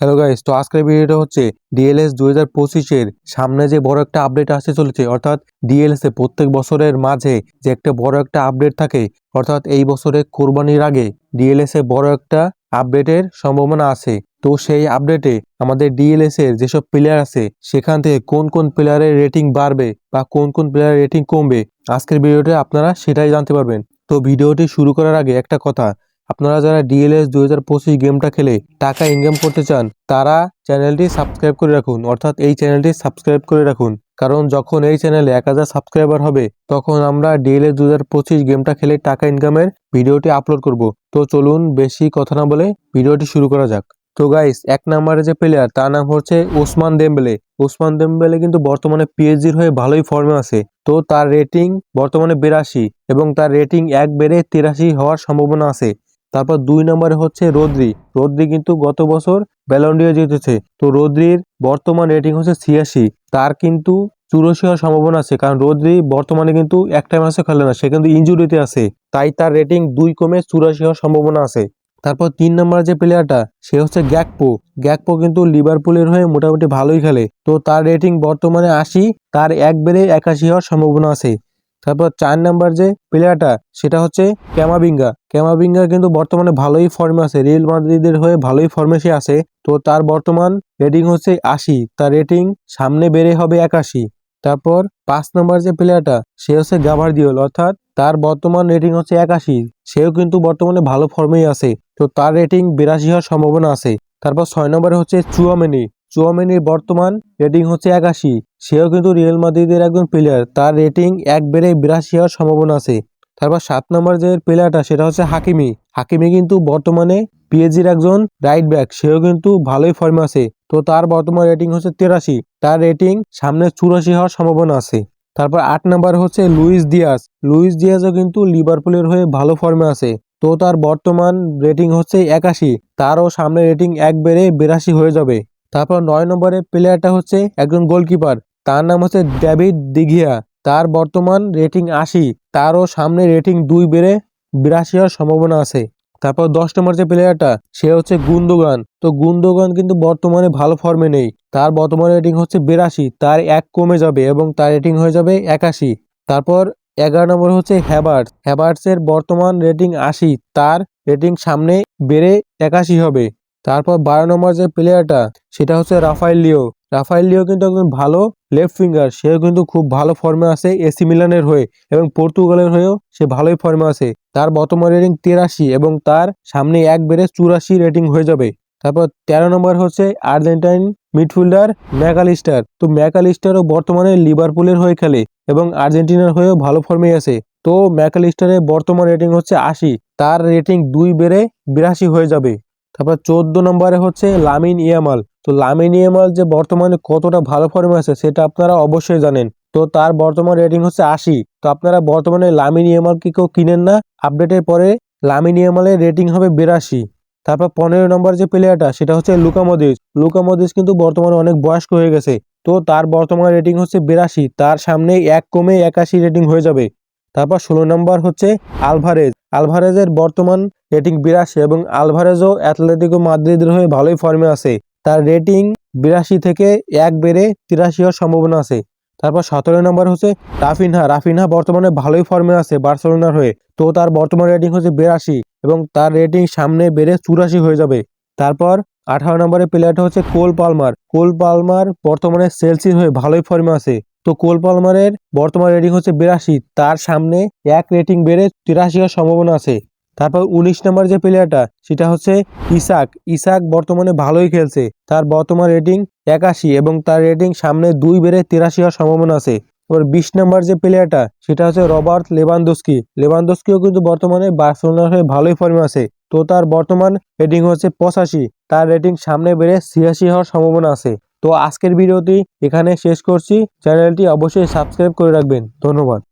Hello guys তো আজকের ভিডিওটা হচ্ছে ডিএলএস দুই হাজার পঁচিশের সামনে যে বড় একটা আপডেট আসতে চলেছে, অর্থাৎ ডিএলএস এ প্রত্যেক বছরের মাঝে যে একটা বড় একটা আপডেট থাকে, অর্থাৎ এই বছরে কোরবানির আগে ডিএলএস এ বড় একটা আপডেটের সম্ভাবনা আছে। তো সেই আপডেটে আমাদের ডিএলএস এর যেসব প্লেয়ার আছে, সেখান থেকে কোন কোন প্লেয়ারের রেটিং বাড়বে বা কোন কোন প্লেয়ারের রেটিং কমবে, আজকের ভিডিওতে আপনারা সেটাই জানতে পারবেন। তো ভিডিওটি শুরু করার আগে একটা কথা আপনারা যারা ডিএলএস দুই হাজার পঁচিশ গেমটা খেলে টাকা ইনকাম করতে চান, তারা চ্যানেলটি সাবস্ক্রাইব করে রাখুন। অর্থাৎ এই চ্যানেলটি সাবস্ক্রাইব করে রাখুন। কারণ যখন এই চ্যানেলে এক হাজার সাবস্ক্রাইবার হবে, তখন আমরা ডিএলএস দু হাজার পঁচিশ গেমটা খেলে টাকা ইনকামের ভিডিওটি আপলোড করব। তো চলুন বেশি কথা না বলে ভিডিওটি শুরু করা যাক। তো গাইস এক নম্বরে যে প্লেয়ার তার নাম হচ্ছে ওসমান দেমবেলে। ওসমান দেমবেলে কিন্তু বর্তমানে পিএইচজির হয়ে ভালোই ফর্মে আছে। তো তার রেটিং বর্তমানে বিরাশি এবং তার রেটিং এক বেড়ে তিরাশি হওয়ার সম্ভাবনা আছে। তারপর দুই নম্বরে হচ্ছে রোদ্রি। রোদ্রি কিন্তু গত বছর ব্যালন্ডিও জিতেছে। তো রোদ্রির বর্তমান রেটিং হচ্ছে ছিয়াশি। তার কিন্তু চুরাশি হওয়ার সম্ভাবনা আছে, কারণ রোদ্রি বর্তমানে কিন্তু একটা ম্যাচও খেলে না, সে কিন্তু ইঞ্জুরিতে আছে। তাই তার রেটিং দুই কমে চুরাশি হওয়ার সম্ভাবনা আছে। তারপর তিন নম্বর যে প্লেয়ারটা সে হচ্ছে গ্যাকপো গ্যাকপো কিন্তু লিভারপুলের হয়ে মোটামুটি ভালোই খেলে। তো তার রেটিং বর্তমানে আশি, তার এক বেড়ে একাশি হওয়ার সম্ভাবনা আছে। তারপর চার নাম্বার যে প্লেয়ারটা সেটা হচ্ছে ক্যামাবিঙ্গা। ক্যামাবিঙ্গা কিন্তু বর্তমানে ভালোই ফর্মে আছে। রিয়েল মাদ্রিদের হয়ে ভালোই ফর্মে সে আছে। তো তার বর্তমান রেটিং হচ্ছে আশি। তার রেটিং সামনে বেড়ে হবে একাশি। তারপর পাঁচ নম্বর যে প্লেয়ারটা সে হচ্ছে গাভারদিওল। অর্থাৎ তার বর্তমান রেটিং হচ্ছে একাশি। সেও কিন্তু বর্তমানে ভালো ফর্মেই আছে। তো তার রেটিং বিরাশি হওয়ার সম্ভাবনা আছে। তারপর ছয় নম্বরে হচ্ছে চুয়ামেনি। চুয়ামেনির বর্তমান রেটিং হচ্ছে একাশি। সেও কিন্তু রিয়েল মাদ্রিদের একজন প্লেয়ার তার রেটিং এক বেড়ে বিরাশি হওয়ার সম্ভাবনা আছে। তারপর সাত নম্বর যে প্লেয়ারটা সেটা হচ্ছে হাকিমি। হাকিমি কিন্তু বর্তমানে পিএজির একজন রাইট ব্যাক সেও কিন্তু ভালোই ফর্মে আছে। তো তার বর্তমান রেটিং হচ্ছে তেরাশি। তার রেটিং সামনে চুরাশি হওয়ার সম্ভাবনা আছে। তারপর আট নম্বর হচ্ছে লুইস দিয়াস লুইস দিয়াসও কিন্তু লিভারপুলের হয়ে ভালো ফর্মে আছে। তো তার বর্তমান রেটিং হচ্ছে একাশি। তারও সামনে রেটিং এক বেড়ে বিরাশি হয়ে যাবে। তারপর নয় নম্বরে প্লেয়ারটা হচ্ছে একজন গোলকিপার তার নাম হচ্ছে ডেভিড দিঘিয়া তার বর্তমান রেটিং আশি। তারও সামনে রেটিং দুই বেড়ে বিরাশি হওয়ার সম্ভাবনা আছে। তারপর দশ নম্বর যে প্লেয়ারটা সে হচ্ছে গুন্দোগান। তো গুন্দোগান কিন্তু বর্তমানে ভালো ফর্মে নেই। তার বর্তমান রেটিং হচ্ছে বিরাশি। তার এক কমে যাবে এবং তার রেটিং হয়ে যাবে একাশি। তারপর এগারো নম্বর হচ্ছে হ্যাবার্টস হ্যাবার্টসের বর্তমান রেটিং আশি। তার রেটিং সামনে বেড়ে একাশি হবে। তারপর বারো নম্বর যে প্লেয়ারটা সেটা হচ্ছে রাফাইল লিও। রাফাইল লিও কিন্তু একজন ভালো লেফট ফিঙ্গার সেও কিন্তু খুব ভালো ফর্মে আছে এসি মিলানের হয়ে এবং পর্তুগালের হয়েও সে ভালোই ফর্মে আছে। তার বর্তমান রেটিং তেরাশি এবং তার সামনে এক বেড়ে চুরাশি রেটিং হয়ে যাবে। তারপর তেরো নম্বর হচ্ছে আর্জেন্টাইন মিডফিল্ডার ম্যাকালিস্টার। তো ম্যাকালিস্টারও বর্তমানে লিভারপুলের হয়ে খেলে এবং আর্জেন্টিনার হয়েও ভালো ফর্মে আছে। তো ম্যাকালিস্টারের বর্তমান রেটিং হচ্ছে আশি। তার রেটিং দুই বেড়ে বিরাশি হয়ে যাবে। তারপর চোদ্দ নম্বরে হচ্ছে লামিন ইয়ামাল। তো লামিন ইয়ামাল যে বর্তমানে কতটা ভালো ফর্মে আছে সেটা আপনারা অবশ্যই জানেন। তো তার বর্তমান রেটিং হচ্ছে আশি। তো আপনারা বর্তমানে লামিন ইয়ামাল কি কেউ কিনেন না আপডেটের পরে লামিন ইয়ামালের রেটিং হবে বিরাশি। তারপর পনেরো নম্বর যে প্লেয়ারটা সেটা হচ্ছে লুকামদিস লুকামদিস কিন্তু বর্তমানে অনেক বয়স্ক হয়ে গেছে। তো তার বর্তমান রেটিং হচ্ছে বিরাশি। তার সামনে এক কমে একাশি রেটিং হয়ে যাবে। তারপর ষোলো নম্বর হচ্ছে আলভারেজ। আলভারেজের বর্তমান রেটিং বিরাশি এবং আলভারেজও অ্যাথলেটিকো মাদ্রিদের হয়ে ভালোই ফর্মে আছে। তার রেটিং বিরাশি থেকে এক বেড়ে তিরাশি হওয়ার সম্ভাবনা আছে। তারপর সতেরো নম্বর হচ্ছে রাফিনহা। রাফিনহা বর্তমানে ভালোই ফর্মে আছে বার্সেলোনার হয়ে। তো তার বর্তমান রেটিং হচ্ছে বিরাশি এবং তার রেটিং সামনে বেড়ে চুরাশি হয়ে যাবে। তারপর আঠারো নম্বরের প্লেয়ারটা হচ্ছে কোল পালমার। কোল পালমার বর্তমানে সেলসির হয়ে ভালোই ফর্মে আছে। তো কোল পালমারের বর্তমান রেটিং হচ্ছে বিরাশি। তার সামনে এক রেটিং বেড়ে তিরাশি হওয়ার সম্ভাবনা আছে। তারপর উনিশ নম্বর যে প্লেয়ারটা সেটা হচ্ছে ইসাক। ইসাক বর্তমানে ভালোই খেলছে। তার বর্তমান রেটিং একাশি এবং তার রেটিং সামনে দুই বেড়ে তিরাশি হওয়ার সম্ভাবনা আছে। এবার বিশ নম্বর যে প্লেয়ারটা সেটা হচ্ছে রবার্ট লেবানদস্কি লেবানদস্কিও কিন্তু বর্তমানে বার্সেলোনার হয়ে ভালোই ফর্মে আছে। তো তার বর্তমান রেটিং হচ্ছে পঁচাশি। তার রেটিং সামনে বেড়ে ছিয়াশি হওয়ার সম্ভাবনা আছে। তো আজকের ভিডিওটি এখানে শেষ করছি। চ্যানেলটি অবশ্যই সাবস্ক্রাইব করে রাখবেন। ধন্যবাদ।